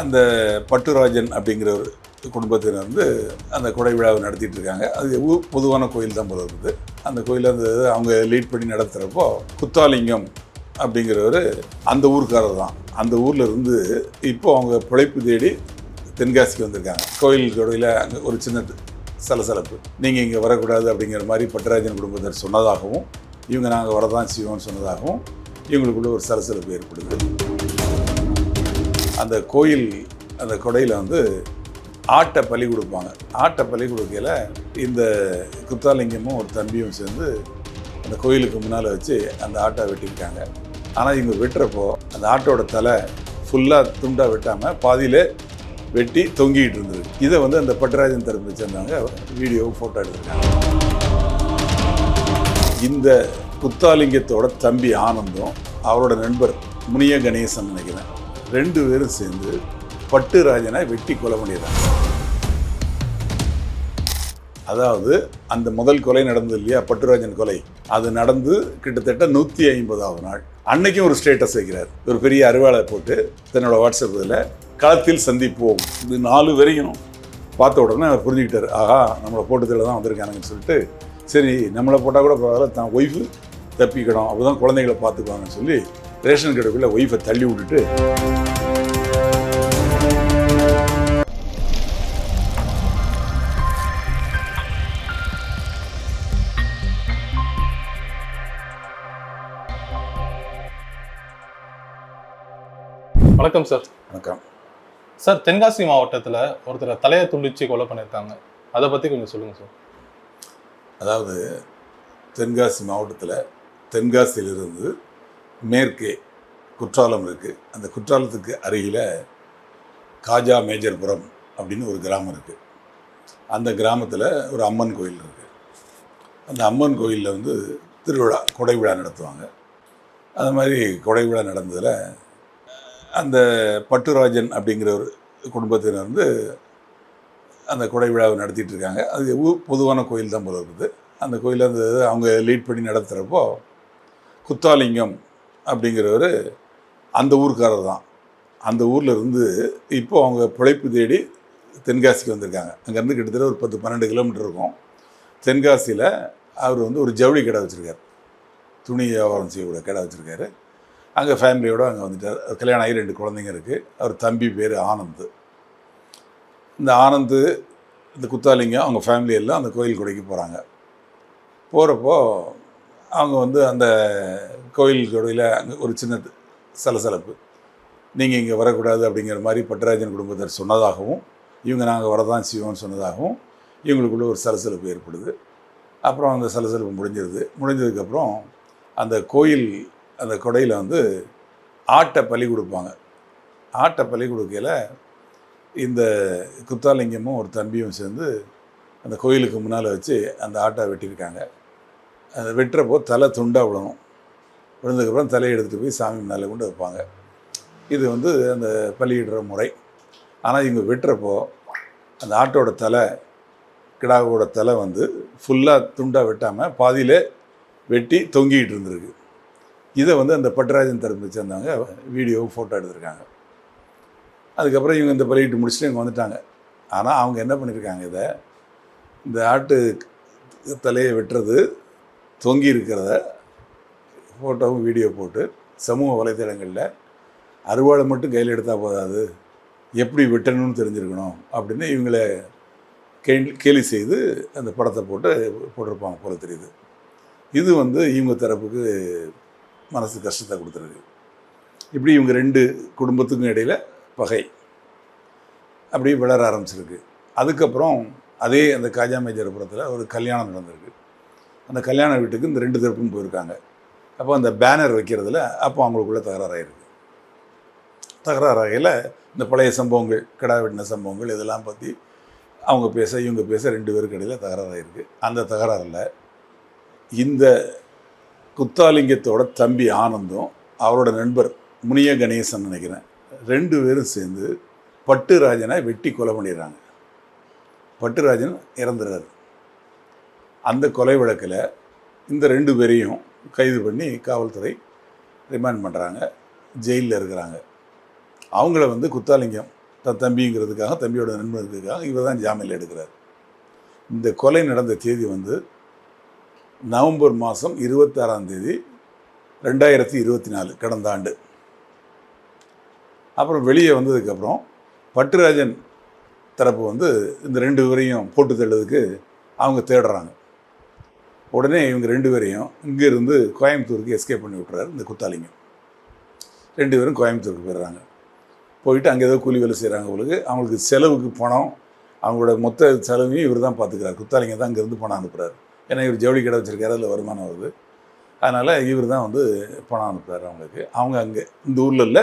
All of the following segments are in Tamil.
அந்த பட்டுராஜன் அப்படிங்கிற ஒரு குடும்பத்தினர் வந்து அந்த கொடை விழாவை நடத்திட்டு இருக்காங்க. அது பொதுவான கோயில் தான் போல இருக்குது. அந்த கோயில் அந்த அவங்க லீட் பண்ணி நடத்துகிறப்போ குத்தாலிங்கம் அப்படிங்கிறவர் அந்த ஊருக்காரர் தான். அந்த ஊரில் இருந்து இப்போ அவங்க பிழைப்பு தேடி தென்காசிக்கு வந்திருக்காங்க. கோயில் கொடையில் அங்கே ஒரு சின்ன சலசலப்பு. நீங்கள் இங்கே வரக்கூடாது அப்படிங்கிற மாதிரி பட்டராஜன் குடும்பத்தினர் சொன்னதாகவும் இவங்க நாங்கள் வரதான் செய்வோம்னு சொன்னதாகவும் இவங்களுக்குள்ள ஒரு சலசலப்பு ஏற்படுது. அந்த கோயில் அந்த கொடையில் வந்து ஆட்டை பலி கொடுப்பாங்க. ஆட்டை பலி கொடுக்கையில் இந்த குத்தாலிங்கமும் ஒரு தம்பியும் சேர்ந்து அந்த கோயிலுக்கு முன்னால் வச்சு அந்த ஆட்டை வெட்டியிருக்காங்க. ஆனால் இவங்க வெட்டுறப்போ அந்த ஆட்டோட தலை ஃபுல்லாக துண்டாக வெட்டாமல் பாதியில் வெட்டி தொங்கிக்கிட்டு இருந்தது. இதை வந்து அந்த பட்டராஜன் தரப்பு சேர்ந்தவங்க வீடியோ ஃபோட்டோ எடுத்திருக்காங்க. இந்த குத்தாலிங்கத்தோட தம்பி ஆனந்தம் அவரோட நண்பர் முனிய கணேசன் நினைக்கிறேன். ரெண்டு பேரும் சேர்ந்து பட்டுராஜனை வெட்டி கொலை பண்ணிடுறாங்க. அதாவது அந்த முதல் கொலை நடந்தது இல்லையா? பட்டுராஜன் கொலை. அது நடந்து கிட்டத்தட்ட நூற்றி ஐம்பதாவது நாள். அன்னைக்கும் ஒரு ஸ்டேட்டஸ் வைக்கிறார். ஒரு பெரிய அறுவாளை போட்டு தன்னோட வாட்ஸ்அப் இதில் களத்தில் சந்திப்போம். இது நாலு வரையும் பார்த்த உடனே அவர் புரிஞ்சுக்கிட்டார். ஆஹா நம்மளை போட்டதில் தான் வந்திருக்கானுங்கன்னு சொல்லிட்டு சரி நம்மளை போட்டால் கூட பரவாயில்ல தான் ஒய்ஃபு தப்பிக்கணும். அப்போ தான் குழந்தைகளை பார்த்துக்குவாங்கன்னு சொல்லி ரேஷன் கடைக்குள்ளே ஒய்ஃபை தள்ளி விட்டுட்டு வணக்கம் சார் வணக்கம். சார் தென்காசி மாவட்டத்தில் ஒருத்தரை தலையை துண்டிச்சு கொலை பண்ணியிருக்காங்க. அதை பற்றி கொஞ்சம் சொல்லுங்கள் சார் அதாவது தென்காசி மாவட்டத்தில் தென்காசியிலிருந்து மேற்கே குற்றாலம் இருக்குது அந்த குற்றாலத்துக்கு அருகில் காஜா மேஜர்புரம் அப்படின்னு ஒரு கிராமம் இருக்குது அந்த கிராமத்தில் ஒரு அம்மன் கோயில் இருக்குது அந்த அம்மன் கோயிலில் வந்து திருவிழா கொடை விழா நடத்துவாங்க. அது மாதிரி கொடை விழா நடந்ததில் அந்த பட்டுராஜன் அப்படிங்கிற ஒரு குடும்பத்தினர் வந்து அந்த கொடை விழாவை நடத்திட்டு இருக்காங்க. அது பொதுவான கோயில் தான் போல இருக்குது. அந்த கோயில் அந்த அவங்க லீட் பண்ணி நடத்துகிறப்போ குத்தாலிங்கம் அப்படிங்கிறவர் அந்த ஊருக்காரர் தான். அந்த ஊரில் இருந்து இப்போ அவங்க பிழைப்பு தேடி தென்காசிக்கு வந்திருக்காங்க. அங்கேருந்து கிட்டத்தட்ட ஒரு பத்து பன்னெண்டு கிலோமீட்டர் இருக்கும். தென்காசியில் அவர் வந்து ஒரு ஜவுளி கடை வச்சுருக்கார். துணி வியாபாரம் செய்யக்கூடிய கடை வச்சுருக்காரு. அங்கே ஃபேமிலியோடு அங்கே வந்துட்டார். கல்யாணம் ஆகி ரெண்டு குழந்தைங்க இருக்குது அவர் தம்பி பேர் ஆனந்த். இந்த ஆனந்து இந்த குத்தாலிங்கம் அவங்க ஃபேமிலி எல்லாம் அந்த கோயில் கொடைக்கு போகிறாங்க போகிறப்போ அவங்க வந்து அந்த கோயில் இடையில் அங்கே ஒரு சின்ன சலசலப்பு. நீங்கள் இங்கே வரக்கூடாது அப்படிங்கிற மாதிரி பட்டராஜன் குடும்பத்தார் சொன்னதாகவும் இவங்க நாங்கள் வரதான் செய்வோம்னு சொன்னதாகவும் இவங்களுக்குள்ள ஒரு சலசலப்பு ஏற்படுது. அப்புறம் அந்த சலசலப்பு முடிஞ்சிருது. முடிஞ்சதுக்கப்புறம் அந்த கோயில் அந்த கொடையில் வந்து ஆட்டை பலி கொடுப்பாங்க. ஆட்டை பலி கொடுக்கையில் இந்த குத்தாலிங்கமும் ஒரு தம்பியும் சேர்ந்து அந்த கோயிலுக்கு முன்னால் வச்சு அந்த ஆட்டை வெட்டியிருக்காங்க. அதை வெட்டுறப்போ தலை துண்டாக விடணும் விழுந்ததுக்கப்புறம் தலையை எடுத்துகிட்டு போய் சாமி முன்னால் கொண்டு வைப்பாங்க. இது வந்து அந்த பலியிடுற முறை. ஆனால் இவங்க வெட்டுறப்போ அந்த ஆட்டோட தலை கிடாவோட தலை வந்து ஃபுல்லாக துண்டாக வெட்டாமல் பாதியில் வெட்டி தொங்கிக்கிட்டு இருந்திருக்கு. இதை வந்து அந்த பட்டராஜன் தரப்பு சேர்ந்தவங்க வீடியோவும் ஃபோட்டோ எடுத்திருக்காங்க. அதுக்கப்புறம் இவங்க இந்த பலியிட்டு முடிச்சுட்டு இங்கே வந்துட்டாங்க. ஆனால் அவங்க என்ன பண்ணியிருக்காங்க இதை? இந்த ஆட்டு தலையை வெட்டுறது தொங்கி இருக்கிறத ஃபோட்டோவும் வீடியோ போட்டு சமூக வலைத்தளங்களில் அறுவாளை மட்டும் கையில் எடுத்தால் போதாது. எப்படி வெட்டணும்னு தெரிஞ்சிருக்கணும் அப்படின்னு இவங்களை கேள் கேலி செய்து அந்த படத்தை போட்டு போட்டிருப்பாங்க போல தெரியுது. இது வந்து இவங்க தரப்புக்கு மனசு கஷ்டத்தை கொடுத்துருக்கு. இப்படி இவங்க ரெண்டு குடும்பத்துக்கும் இடையில் பகை. அப்படியே விளர ஆரம்பிச்சிருக்கு. அதுக்கப்புறம் அதே அந்த காஜா மேஜரபுரத்தில் ஒரு கல்யாணம் நடந்திருக்கு. அந்த கல்யாண வீட்டுக்கு இந்த ரெண்டு தரப்பும் போயிருக்காங்க. அப்போ அந்த பேனர் வைக்கிறதுல அப்போ அவங்களுக்குள்ள தகராறாயிருக்கு. தகராறாகையில் இந்த பழைய சம்பவங்கள் கிடா வெட்டின சம்பவங்கள் இதெல்லாம் பற்றி அவங்க பேச இவங்க பேச ரெண்டு பேருக்கு இடையில் தகராறாயிருக்கு. அந்த தகராறில் இந்த குத்தாலிங்கத்தோட தம்பி ஆனந்தும் அவரோட நண்பர் முனிய கணேசன் நினைக்கிறேன் ரெண்டு பேரும் சேர்ந்து பட்டுராஜனை வெட்டி கொலை பண்ணிடுறாங்க. பட்டுராஜன் இறந்துடுறாரு அந்த கொலை வழக்கில் இந்த ரெண்டு பேரையும் கைது பண்ணி காவல்துறை ரிமாண்ட் பண்ணுறாங்க ஜெயிலில் இருக்கிறாங்க. அவங்கள வந்து குத்தாலிங்கம் தன் தம்பிங்கிறதுக்காக தம்பியோட நண்பர்களுக்காக இவர் தான் ஜாமீனில் எடுக்கிறார். இந்த கொலை நடந்த தேதி வந்து நவம்பர் மாதம் இருபத்தாறாம் தேதி ரெண்டாயிரத்தி இருபத்தி நாலு கடந்த ஆண்டு. அப்புறம் வெளியே வந்ததுக்கப்புறம் பட்டுராஜன் தரப்பு வந்து இந்த ரெண்டு பேரையும் போட்டு தள்ளுறதுக்கு அவங்க தேடுறாங்க. உடனே இவங்க ரெண்டு பேரையும் இங்கேருந்து கோயம்புத்தூருக்கு எஸ்கேப் பண்ணி விட்றாரு இந்த குத்தாலிங்க ரெண்டு பேரும் கோயம்புத்தூருக்கு போயிடுறாங்க. போயிட்டு அங்கே ஏதோ கூலி வேலை செய்கிறாங்க அவங்களுக்கு அவங்களுக்கு செலவுக்கு பணம் அவங்களோட மொத்த செலவையும் இவர் தான் பார்த்துக்கிறார் குத்தாலிங்க தான் இங்கேருந்து பணம் அனுப்புகிறாரு ஏன்னா இவர் ஜவுளி கடை வச்சிருக்காரு அதில் வருமானம் வருது. அதனால் இவர் தான் வந்து பணம் அனுப்புகிறார் அவங்களுக்கு. அவங்க அங்கே இந்த ஊரில் இல்லை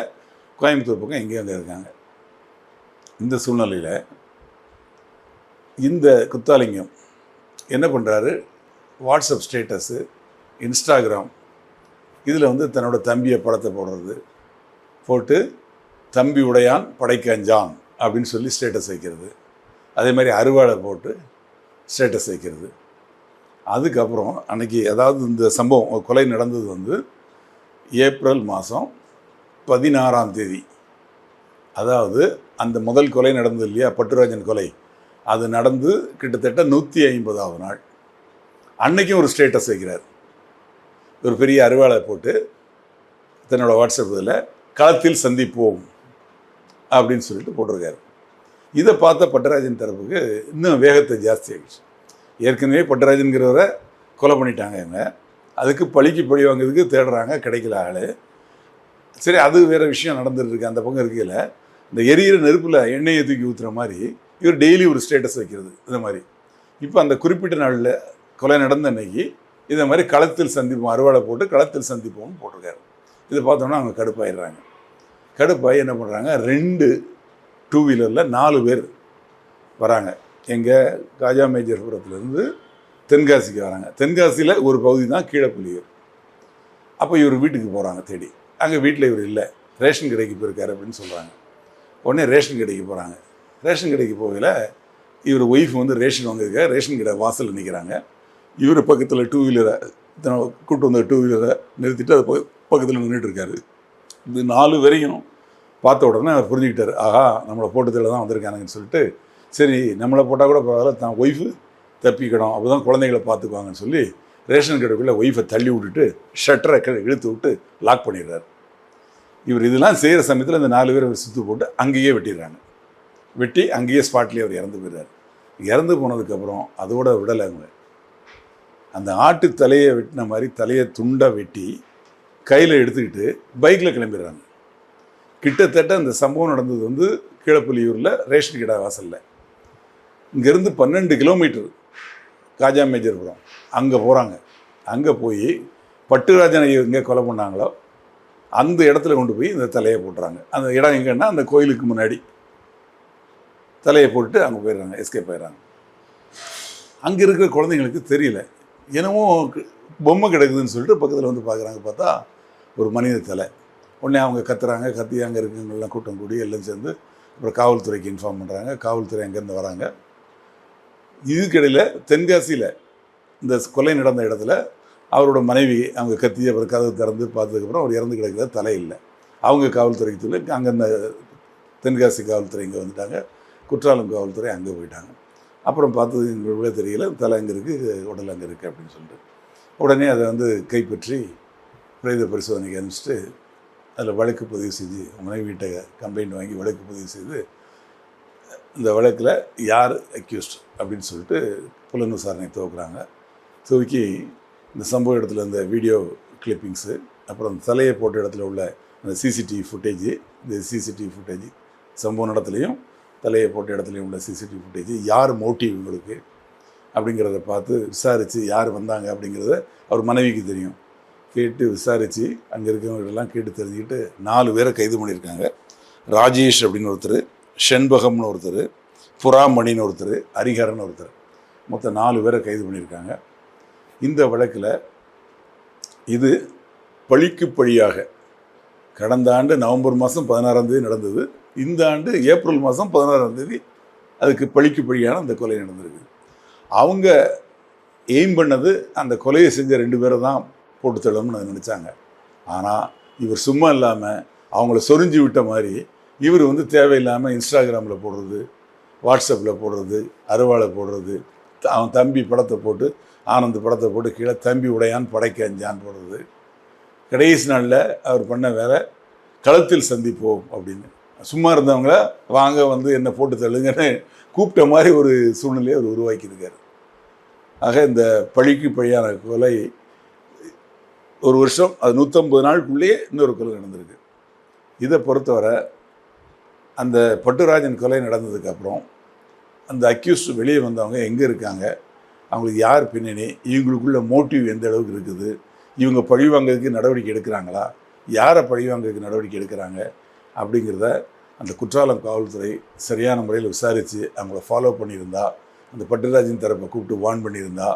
கோயம்புத்தூர் பக்கம் எங்கேயும் அங்கே இருக்காங்க. இந்த சூழ்நிலையில் இந்த குத்தாலிங்கம் என்ன பண்ணுறாரு வாட்ஸ்அப் ஸ்டேட்டஸு இன்ஸ்டாகிராம் இதில் வந்து தன்னோட தம்பியை படத்தை போடுறது. போட்டு தம்பி உடையான் படைக்கஞ்சான் அப்படின்னு சொல்லி ஸ்டேட்டஸ் வைக்கிறது. அதே மாதிரி அருவாளை போட்டு ஸ்டேட்டஸ் வைக்கிறது. அதுக்கப்புறம் அன்னைக்கு அதாவது இந்த சம்பவம் கொலை நடந்தது வந்து ஏப்ரல் மாதம் பதினாறாம் தேதி. அதாவது அந்த முதல் கொலை நடந்தது இல்லையா? பட்டுராஜன் கொலை. அது நடந்து கிட்டத்தட்ட நூற்றி ஐம்பதாவது நாள். அன்னைக்கும் ஒரு ஸ்டேட்டஸ் வைக்கிறார். ஒரு பெரிய அருவாளை போட்டு தன்னோட வாட்ஸ்அப் இதில் களத்தில் சந்திப்போம் அப்படின்னு சொல்லிட்டு போட்டிருக்காரு. இதை பார்த்த பட்டராஜன் தரப்புக்கு இன்னும் வேகத்தை ஜாஸ்தி ஆகிடுச்சு ஏற்கனவே பட்டராஜன்கிறவரை கொலை பண்ணிட்டாங்க இவங்க. அதுக்கு பழிக்கு பழி வாங்குறதுக்கு தேடுறாங்க கிடைக்கல ஆள். சரி அது வேறு விஷயம் நடந்துட்டு இருக்கு அந்த பக்கம் இருக்கையில் இந்த எரியிற நெருப்பில் எண்ணெயை தூக்கி ஊற்றுற மாதிரி இவர் டெய்லி ஒரு ஸ்டேட்டஸ் வைக்கிறது இந்த மாதிரி. இப்போ அந்த குறிப்பிட்ட நாளில் கொலை நடந்த அன்னைக்கு இதை மாதிரி களத்தில் சந்திப்போம் அறுவாடை போட்டு களத்தில் சந்திப்போம்னு போட்டிருக்காரு. இதை பார்த்தோன்னா அவங்க கடுப்பாயிடுறாங்க. கடுப்பாகி என்ன பண்ணுறாங்க ரெண்டு டூ வீலரில் நாலு பேர் வராங்க. எங்கள் காஜா மேஜர்புரத்துலேருந்து தென்காசிக்கு வராங்க. தென்காசியில் ஒரு பகுதி தான் கீழப்புலியூர். அப்போ இவர் வீட்டுக்கு போகிறாங்க தேடி. அங்கே வீட்டில் இவர் இல்லை. ரேஷன் கடைக்கு போயிருக்காரு அப்படின்னு சொல்கிறாங்க உடனே ரேஷன் கடைக்கு போகிறாங்க ரேஷன் கடைக்கு போகல இவர் ஒய்ஃப் வந்து ரேஷன் வாங்கியிருக்காரு. ரேஷன் கடை வாசலில் நிற்கிறாங்க இவர் பக்கத்தில் டூ வீலரை கூப்பிட்டு வந்த டூ வீலரை நிறுத்திட்டு அது பக்கத்தில் நின்றுட்டுருக்காரு இது நாலு வரையும் பார்த்த உடனே அவர் புரிஞ்சுக்கிட்டார். ஆஹா நம்மளை போட்டதில் தான் வந்திருக்கானுங்கன்னு சொல்லிட்டு சரி நம்மளை போட்டால் கூட பரவாயில்ல தான் ஒய்ஃபு தப்பிக்கணும் அப்போ தான் குழந்தைகளை பார்த்துக்குவாங்கன்னு சொல்லி ரேஷன் கடைக்குள்ளே ஒய்ஃபை தள்ளி விட்டுட்டு ஷட்டரை இழுத்து விட்டு லாக் பண்ணிடுறாரு. இவர் இதெல்லாம் செய்கிற சமயத்தில் இந்த நாலு பேரை சுற்று போட்டு அங்கேயே வெட்டிடுறாங்க. வெட்டி அங்கேயே ஸ்பாட்லேயே அவர் இறந்து போயிடுறார். இறந்து போனதுக்கப்புறம் அதோட விடலை அவங்க. அந்த ஆட்டு தலையை வெட்டின மாதிரி தலையை துண்டாக வெட்டி கையில் எடுத்துக்கிட்டு பைக்கில் கிளம்பிடுறாங்க. கிட்டத்தட்ட அந்த சம்பவம் நடந்தது வந்து கீழப்புலியூரில் ரேஷன் கடை வாசலில். இங்கேருந்து பன்னெண்டு கிலோமீட்டர் காஜா மேஜர்புரம் அங்கே போகிறாங்க அங்கே போய் பட்டுராஜனை எங்கே கொலை பண்ணாங்களோ அந்த இடத்துல கொண்டு போய் இந்த தலையை போட்டுறாங்க. அந்த இடம் எங்கன்னா அந்த கோயிலுக்கு முன்னாடி. தலையை போட்டு அங்கே போயிடுறாங்க எஸ்கேப் ஆயிடுறாங்க. அங்கே இருக்கிற குழந்தைங்களுக்கு தெரியல. என்னமோ பொம்மை கிடக்குதுன்னு சொல்லிட்டு பக்கத்தில் வந்து பார்க்குறாங்க பார்த்தா ஒரு மனித தலை. உடனே அவங்க கத்துறாங்க கத்தி அங்கே இருக்கவங்கெல்லாம் கூட்டம் கூடி எல்லாம் சேர்ந்து அப்புறம் காவல்துறைக்கு இன்ஃபார்ம் பண்ணுறாங்க காவல்துறை அங்கேருந்து வராங்க. இதுக்கிடையில் தென்காசியில் இந்த கொலை நடந்த இடத்துல அவரோட மனைவி அவங்க கத்தி அப்புறம் கதவு திறந்து பார்த்ததுக்கப்புறம் அவர் இறந்து கிடக்கிற தலை இல்லை. அவங்க காவல்துறைக்கு சொல்லி அங்கே தென்காசி காவல்துறை இங்கே வந்துட்டாங்க. குற்றாலம் காவல்துறை அங்கே போயிட்டாங்க. அப்புறம் பார்த்தது எங்களுக்குள்ளே தெரியல. தலை அங்கே இருக்குது உடல் அங்கே இருக்குது அப்படின்னு சொல்லிட்டு. உடனே அதை வந்து கைப்பற்றி பிரேத பரிசோதனைக்கு அனுப்பிச்சிட்டு அதில் வழக்கு பதிவு செஞ்சு மனைவிட்ட கம்ப்ளைண்ட் வாங்கி வழக்கு பதிவு செய்து இந்த வழக்கில் யார் அக்யூஸ்ட் அப்படின்னு சொல்லிட்டு புலன் விசாரணை துவக்குறாங்க. துவக்கி இந்த சம்பவ இடத்துல இந்த வீடியோ கிளிப்பிங்ஸு அப்புறம் தலையை போட்ட இடத்துல உள்ள அந்த சிசிடிவி ஃபுட்டேஜ் இந்த சிசிடிவி ஃபுட்டேஜ் சம்பவ இடத்துலையும் தலையை போட்ட இடத்துலையும் உள்ள சிசிடிவி ஃபுட்டேஜ் யார் மோட்டிவ் உங்களுக்கு அப்படிங்கிறத பார்த்து விசாரித்து யார் வந்தாங்க அப்படிங்கிறத அவர் மனைவிக்கு தெரியும். கேட்டு விசாரித்து அங்கே இருக்கவங்களெல்லாம் கேட்டு தெரிஞ்சுக்கிட்டு நாலு பேரை கைது பண்ணியிருக்காங்க. ராஜேஷ் அப்படின்னு ஒருத்தர் ஷெண்பகம்னு ஒருத்தர் புறாமணின்னு ஒருத்தர் ஹரிஹரன் ஒருத்தர். மொத்தம் நாலு பேரை கைது பண்ணியிருக்காங்க. இந்த வழக்கில் இது பழிக்கு பழியாக கடந்த ஆண்டு நவம்பர் மாதம் பதினாறாம் தேதி நடந்தது. இந்த ஆண்டு ஏப்ரல் மாதம் பதினாறாம் தேதி அதுக்கு பழிக்கு பழியான அந்த கொலை நடந்திருக்கு. அவங்க எய்ம் பண்ணது அந்த கொலையை செஞ்ச ரெண்டு பேரை தான் போட்டு தள்ளணும்னு நினச்சாங்க. ஆனால் இவர் சும்மா இல்லாமல் அவங்கள சொரிஞ்சு விட்ட மாதிரி இவர் வந்து தேவையில்லாமல் இன்ஸ்டாகிராமில் போடுறது வாட்ஸ்அப்பில் போடுறது அருவாளை போடுறது அவன் தம்பி படத்தை போட்டு ஆனந்த் படத்தை போட்டு கீழே தம்பி உடையான் படைக்க அஞ்சான் போடுறது. கடைசி நாளில் அவர் பண்ண வேற களத்தில் சந்திப்போம் அப்படின்னு. சும்மா இருந்தவங்கள வாங்க வந்து என்ன போட்டு தள்ளுங்கன்னு கூப்பிட்ட மாதிரி ஒரு சூழ்நிலையை அவர் உருவாக்கியிருக்காரு. ஆக இந்த பழிக்கு பழியான கொலை ஒரு வருஷம் அது நூற்றம்பது நாளுக்குள்ளேயே இன்னொரு கொலை நடந்திருக்கு. இதை பொறுத்தவரை அந்த பட்டுராஜன் கொலை நடந்ததுக்கப்புறம் அந்த அக்யூஸ்ட் வெளியே வந்தவங்க எங்கே இருக்காங்க அவங்களுக்கு யார் பின்னணி இவங்களுக்குள்ள மோட்டிவ் எந்த அளவுக்கு இருக்குது இவங்க பழி வாங்குறதுக்கு நடவடிக்கை எடுக்கிறாங்களா யாரை பழி வாங்குறதுக்கு நடவடிக்கை எடுக்கிறாங்க அப்படிங்கிறத அந்த குற்றாலம் காவல்துறை சரியான முறையில் விசாரித்து அவங்கள ஃபாலோ பண்ணியிருந்தா அந்த பட்டுராஜின் தரப்பை கூப்பிட்டு வார்ன் பண்ணியிருந்தா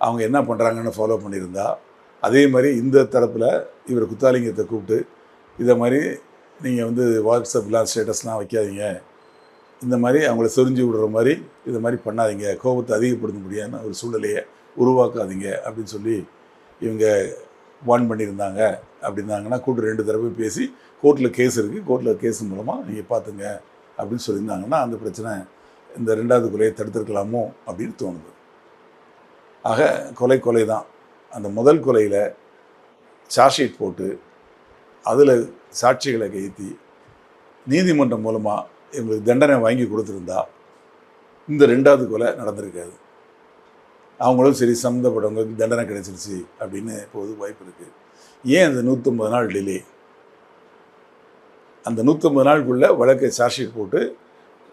அவங்க என்ன பண்ணுறாங்கன்னு ஃபாலோ பண்ணியிருந்தா அதே மாதிரி இந்த தரப்பில் இவர் குத்தாலிங்கத்தை கூப்பிட்டு இதை மாதிரி நீங்கள் வந்து வாட்ஸ்அப்லாம் ஸ்டேட்டஸ்லாம் வைக்காதீங்க. இந்த மாதிரி அவங்கள சொரிஞ்சு விடுற மாதிரி இதை மாதிரி பண்ணாதீங்க. கோபத்தை அதிகப்படுத்த முடியாத ஒரு சூழ்நிலையை உருவாக்காதீங்க அப்படின்னு சொல்லி இவங்க வார்ன் பண்ணியிருந்தாங்க. அப்படின்னாங்கன்னா கூட்டு ரெண்டு தடவை பேசி கோர்ட்டில் கேஸ் இருக்குது கோர்ட்டில் கேஸ் மூலமாக நீங்கள் பார்த்துங்க அப்படின்னு சொல்லியிருந்தாங்கன்னா அந்த பிரச்சனை இந்த ரெண்டாவது கொலையை தடுத்திருக்கலாமோ அப்படின்னு தோணுது. ஆக கொலை கொலை தான். அந்த முதல் கொலையில் சார்ஜ்ஷீட் போட்டு அதில் சாட்சிகளை கைத்தி நீதிமன்றம் மூலமாக இவங்களுக்கு தண்டனை வாங்கி கொடுத்துருந்தா இந்த ரெண்டாவது கொலை நடந்திருக்காது. அவங்களும் சரி சம்மந்தப்பட்டவங்களுக்கு தண்டனை கிடைச்சிருச்சு அப்படின்னு இப்போது வாய்ப்பு இருக்குது ஏன் அந்த நூற்றம்பது நாள் டிலே அந்த நூற்றம்பது நாளுக்குள்ளே வழக்கை ஷீட் போட்டு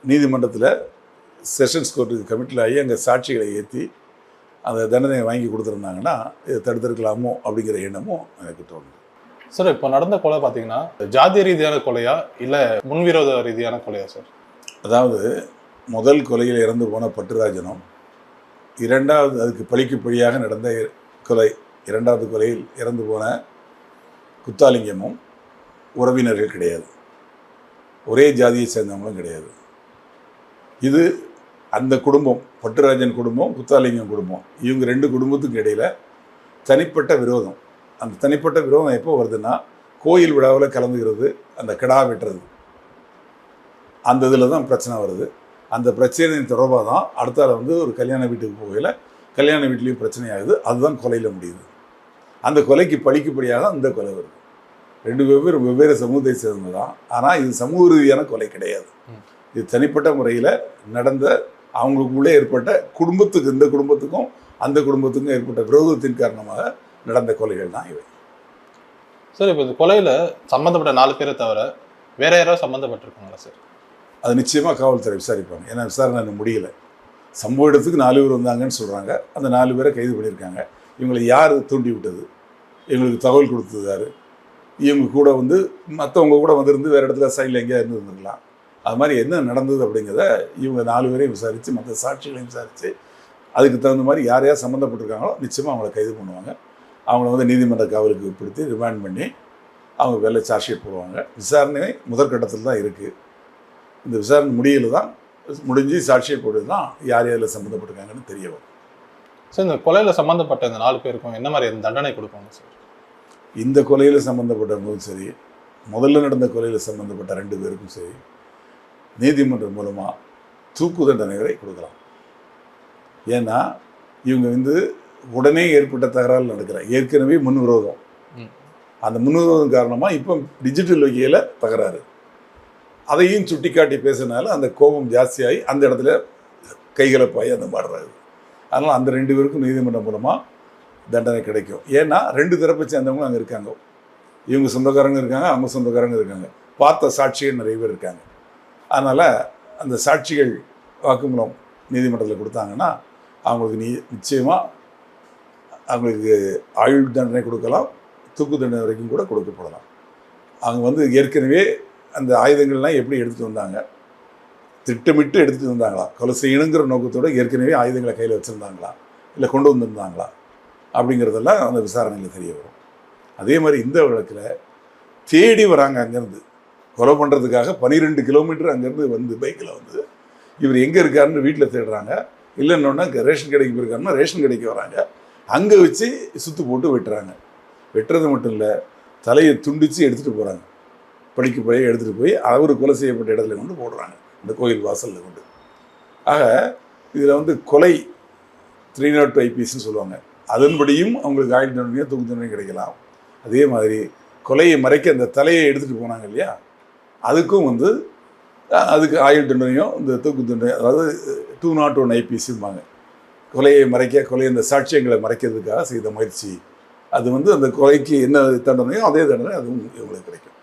நீதிமன்றத்தில் செஷன்ஸ் கோர்ட்டுக்கு கமிட்டியில் ஆகி அங்கே சாட்சிகளை ஏற்றி அந்த தண்டனையை வாங்கி கொடுத்துருந்தாங்கன்னா இதை தடுத்திருக்கலாமோ அப்படிங்கிற எண்ணமும் எனக்கு தோணுது. சார் இப்போ நடந்த கொலை பார்த்தீங்கன்னா ஜாதிய ரீதியான கொலையா இல்லை முன்விரோத ரீதியான கொலையா சார் அதாவது முதல் கொலையில் இறந்து போன பட்டுராஜனும் இரண்டாவது அதுக்கு பழிக்கு பழியாக நடந்த கொலை இரண்டாவது கொலையில் இறந்து போன குத்தாலிங்கமும் உறவினர்கள் கிடையாது. ஒரே ஜாதியை சேர்ந்தவங்களும் கிடையாது. இது அந்த குடும்பம் பட்டுராஜன் குடும்பம் குத்தாலிங்கம் குடும்பம் இவங்க ரெண்டு குடும்பத்துக்கும் இடையில் தனிப்பட்ட விரோதம். அந்த தனிப்பட்ட விரோதம் எப்போ வருதுன்னா கோயில் விழாவில் கலந்துக்கிறது அந்த கிடா வெட்டுறது. அந்த இதில் தான் பிரச்சனை வருது. அந்த பிரச்சனையின் தொடர்பாக தான் அடுத்தால வந்து ஒரு கல்யாண வீட்டுக்கு போகையில் கல்யாண வீட்லேயும் பிரச்சனை ஆகுது அதுதான் கொலையில் முடியுது. அந்த கொலைக்கு பழிக்குப்படியாக இந்த கொலை வருது. ரெண்டு வெவ்வேறு வெவ்வேறு சமூகத்தை சேர்ந்து தான் ஆனால் இது சமூக ரீதியான கொலை கிடையாது. இது தனிப்பட்ட முறையில் நடந்த அவங்களுக்குள்ளே ஏற்பட்ட குடும்பத்துக்கு இந்த குடும்பத்துக்கும் அந்த குடும்பத்துக்கும் ஏற்பட்ட விரோதத்தின் காரணமாக நடந்த கொலைகள் தான் இவை. சார் இப்போ இந்த கொலையில சம்மந்தப்பட்ட நாலு பேரை தவிர வேற யாராவது சம்மந்தப்பட்டிருக்காங்களா சார்? அது நிச்சயமாக காவல்துறை விசாரிப்பாங்க. ஏன்னா விசாரணை இன்னும் முடியல. சம்பவ இடத்துக்கு நாலு பேர் வந்தாங்கன்னு சொல்கிறாங்க அந்த நாலு பேரை கைது பண்ணியிருக்காங்க. இவங்களை யார் தூண்டி விட்டது? இவங்களுக்கு தகவல் கொடுத்தது யார்? இவங்க கூட வந்து மற்றவங்க கூட வந்திருந்து வேறு இடத்துல சைடில் எங்கேயா இருந்துருந்துருக்கலாம் அது மாதிரி என்ன நடந்தது அப்படிங்கிறத இவங்க நாலு பேரையும் விசாரித்து மற்ற சாட்சிகளையும் விசாரித்து அதுக்கு தகுந்த மாதிரி யார் யார் சம்மந்தப்பட்டிருக்காங்களோ நிச்சயமாக அவங்கள கைது பண்ணுவாங்க. அவங்கள வந்து நீதிமன்ற காவலுக்கு உட்படுத்தி ரிமாண்ட் பண்ணி அவங்க வெளில சார்ஜ் ஷீட் போடுவாங்க. விசாரணை முதற்கட்டத்தில் தான் இருக்குது இந்த விசாரணை முடியல தான் முடிஞ்சு சாட்சியை போட்டு தான் யார் யாரில் சம்மந்தப்பட்டிருக்காங்கன்னு தெரிய வரும். சார் இந்த கொலையில சம்மந்தப்பட்ட இந்த நாலு பேருக்கும் என்ன மாதிரி தண்டனை கொடுப்பாங்க சார்? இந்த கொலையில் சம்மந்தப்பட்டவங்களும் சரி முதல்ல நடந்த கொலையில் சம்மந்தப்பட்ட ரெண்டு பேருக்கும் சரி நீதிமன்றம் மூலமாக தூக்கு தண்டனை வரை கொடுக்கலாம். ஏன்னா இவங்க வந்து உடனே ஏற்பட்ட தகராறு நடக்கிற ஏற்கனவே முன் விரோதம். ம். அந்த முன் விரோதம் காரணமாக இப்போ டிஜிட்டல் வகையில் தகராறு. அதையும் சுட்டிக்காட்டி பேசினால அந்த கோபம் ஜாஸ்தியாகி அந்த இடத்துல கைகலப்பாய் அந்த மாடுறாரு. அதனால் அந்த ரெண்டு பேருக்கும் நீதிமன்றம் மூலமாக தண்டனை கிடைக்கும். ஏன்னா ரெண்டு தரப்பை சேர்ந்தவங்களும் அங்கே இருக்காங்க. இவங்க சொந்தக்காரங்க இருக்காங்க அவங்க சொந்தக்காரங்க இருக்காங்க. பார்த்த சாட்சிகள் நிறைய பேர் இருக்காங்க. அதனால் அந்த சாட்சிகள் வாக்குமூலம் நீதிமன்றத்தில் கொடுத்தாங்கன்னா அவங்களுக்கு நீ நிச்சயமாக அவங்களுக்கு ஆயுள் தண்டனை கொடுக்கலாம் தூக்கு தண்டனை வரைக்கும் கூட கொடுக்கப்படலாம். அவங்க வந்து ஏற்கனவே அந்த ஆயுதங்கள்லாம் எப்படி எடுத்துகிட்டு வந்தாங்க? திட்டமிட்டு எடுத்துகிட்டு வந்தாங்களா? கொலை செய்யணுங்கிற நோக்கத்தோட ஏற்கனவே ஆயுதங்களை கையில் வச்சுருந்தாங்களா? இல்லை கொண்டு வந்திருந்தாங்களா? அப்படிங்கிறதெல்லாம் அந்த விசாரணையில் தெரிய வரும். அதே மாதிரி இந்த வழக்கில் தேடி வராங்க அங்கேருந்து. கொலை பண்ணுறதுக்காக பன்னிரெண்டு கிலோமீட்டர் அங்கேருந்து வந்து பைக்கில் வந்து இவர் எங்கே இருக்காருன்னு வீட்டில் தேடுறாங்க. இல்லைன்னொன்னா ரேஷன் கடைக்கு போயிருக்காருன்னா ரேஷன் கடைக்கு வராங்க. அங்கே வச்சு சுத்து போட்டு வெட்டுறாங்க. வெட்டுறது மட்டும் இல்லை தலையை துண்டித்து எடுத்துகிட்டு போகிறாங்க பழிக்கு பழைய எடுத்துகிட்டு போய் அவர் கொலை செய்யப்பட்ட இடத்துல கொண்டு போடுறாங்க. இந்த கோயில் வாசலில் கொண்டு. ஆக இதில் வந்து கொலை த்ரீ நாட் டூ ஐபிஎஸ்ன்னு சொல்லுவாங்க. அதன்படியும் அவங்களுக்கு ஆயுள் தண்டனையோ தூக்கு தண்டனையும் கிடைக்கலாம். அதே மாதிரி கொலையை மறைக்க அந்த தலையை எடுத்துகிட்டு போனாங்க இல்லையா? அதுக்கும் வந்து அதுக்கு ஆயுள் தண்டனையும் இந்த தூக்கு தண்டனை அதாவது டூ நாட் ஒன் ஐபிஎஸ்ம்பாங்க கொலையை மறைக்க கொலை இந்த சாட்சியங்களை மறைக்கிறதுக்காக செய்த முயற்சி. அது வந்து அந்த கொலைக்கு என்ன தண்டனையோ அதே தண்டனை அதுவும் இவங்களுக்கு கிடைக்கும்.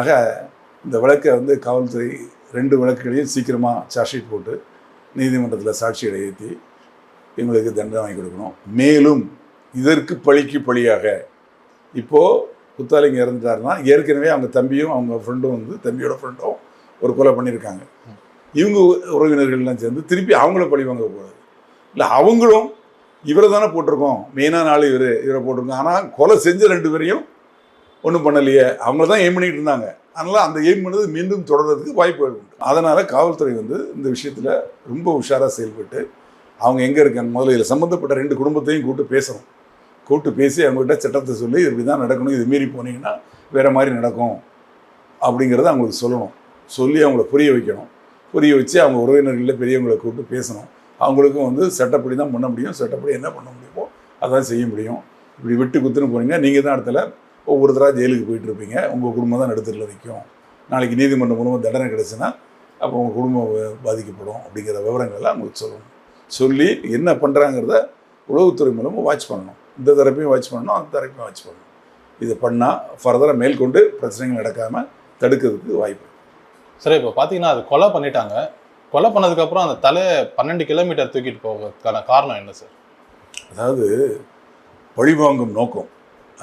ஆக இந்த வழக்கை வந்து காவல்துறை ரெண்டு வழக்குகளையும் சீக்கிரமாக சார்ஜ்ஷீட் போட்டு நீதிமன்றத்தில் சாட்சிகளை ஏற்றி இவங்களுக்கு தண்டனை வாங்கி கொடுக்கணும். மேலும் இதற்கு பழிக்கு பழியாக இப்போது குத்தாலிங்க இறந்துட்டாருன்னா ஏற்கனவே அவங்க தம்பியும் அவங்க ஃப்ரெண்டும் வந்து தம்பியோட ஃப்ரெண்டும் ஒரு கொலை பண்ணியிருக்காங்க இவங்க உறவினர்கள்லாம் சேர்ந்து திருப்பி அவங்கள பழி வாங்க கூடாது இல்லை அவங்களும் இவரை தானே போட்டிருக்கோம். மெயினான ஆள் இவர் இவரை போட்டிருக்கோம். ஆனால் கொலை செஞ்ச ரெண்டு பேரையும் ஒன்றும் பண்ணலையே. அவங்க தான் எய்ம் பண்ணிகிட்டு இருந்தாங்க. அதனால் அந்த எய்ம் பண்ணது மீண்டும் தொடர்றதுக்கு வாய்ப்புகள் உண்டு. அதனால் காவல்துறை வந்து இந்த விஷயத்தில் ரொம்ப உஷாராக செயல்பட்டு அவங்க எங்கே இருக்காங்க? முதல்ல இதில் சம்மந்தப்பட்ட ரெண்டு குடும்பத்தையும் கூப்பிட்டு பேசணும். கூப்பிட்டு பேசி அவங்ககிட்ட சட்டத்தை சொல்லி இப்படி தான் நடக்கணும் இது மீறி போனீங்கன்னா வேறு மாதிரி நடக்கும் அப்படிங்கிறத அவங்களுக்கு சொல்லணும். சொல்லி அவங்கள புரிய வைக்கணும். புரிய வச்சு அவங்க உறவினர்களில் பெரியவங்களை கூப்பிட்டு பேசணும். அவங்களுக்கும் வந்து சட்டப்படி தான் பண்ண முடியும். சட்டப்படி என்ன பண்ண முடியுமோ அதான் செய்ய முடியும். இப்படி விட்டு குத்துன்னு போனீங்கன்னா நீங்கள் தான் இடத்துல ஒவ்வொருத்தராக ஜெயிலுக்கு போயிட்டு இருப்பீங்க உங்கள் குடும்பம் தான் நடுத்தரில் நிற்கும். நாளைக்கு நீதிமன்றம் மூலமாக தண்டனை கிடச்சுன்னா அப்போ உங்கள் குடும்பம் பாதிக்கப்படும் அப்படிங்கிற விவரங்கள்லாம் அவங்களுக்கு சொல்லணும் சொல்லி என்ன பண்ணுறாங்கிறத உளவுத்துறை மூலமாக வாட்ச் பண்ணணும். இந்த தரப்பையும் வாட்ச் பண்ணணும் அந்த தரப்பையும் வாட்ச் பண்ணணும். இதை பண்ணால் ஃபர்தராக மேற்கொண்டு பிரச்சனைகள் நடக்காமல் தடுக்கிறதுக்கு வாய்ப்பு. சரி இப்போ பார்த்தீங்கன்னா அது கொலை பண்ணிட்டாங்க. கொலை பண்ணதுக்கப்புறம் அந்த தலையை பன்னெண்டு கிலோமீட்டர் தூக்கிட்டு போகிறதுக்கான காரணம் என்ன சார்? அதாவது பழிவாங்கும் நோக்கம்.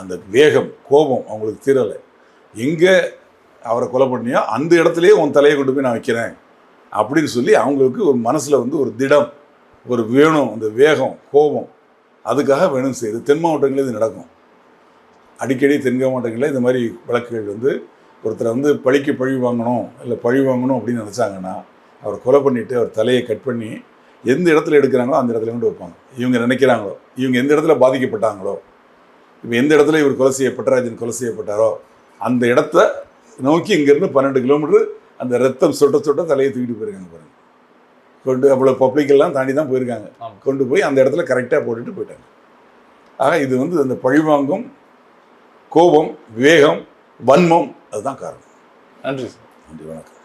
அந்த வேகம் கோபம் அவங்களுக்கு தீரலை. எங்கே அவரை கொலை பண்ணியோ? அந்த இடத்துலயே உன் தலையை கொண்டு போய் நான் வைக்கிறேன் அப்படின்னு சொல்லி அவங்களுக்கு ஒரு மனசில் வந்து ஒரு திடம் ஒரு வேணும் அந்த வேகம் கோபம். அதுக்காக வேணும் செய்யுது தென் மாவட்டங்களில் இது நடக்கும். அடிக்கடி தென் மாவட்டங்களில் இந்த மாதிரி வழக்குகள் வந்து ஒருத்தரை வந்து பழிக்கு பழி வாங்கணும் இல்லை பழி வாங்கணும் அப்படின்னு நினச்சாங்கன்னா அவரை கொலை பண்ணிவிட்டு அவர் தலையை கட் பண்ணி எந்த இடத்துல எடுக்கிறாங்களோ அந்த இடத்துல கொண்டு வைப்பாங்க. இவங்க நினைக்கிறாங்களோ? இவங்க எந்த இடத்துல பாதிக்கப்பட்டாங்களோ? இப்போ எந்த இடத்துல இவர் கொலை செய்ய பட்டராஜன் கொலை செய்யப்பட்டாரோ அந்த இடத்த நோக்கி இங்கேருந்து பன்னெண்டு கிலோமீட்டர் அந்த ரத்தம் சொட்ட சொட்ட தலையை தூக்கிட்டு போயிருக்காங்க பாருங்க. கொண்டு அவ்வளோ பப்ளிக் எல்லாம் தாண்டி தான் போயிருக்காங்க. கொண்டு போய் அந்த இடத்துல கரெக்டாக போட்டுட்டு போயிட்டாங்க. ஆக இது வந்து அந்த பழிவாங்கும் கோபம் விவேகம் வன்மம் அதுதான் காரணம். நன்றி சார். நன்றி வணக்கம்.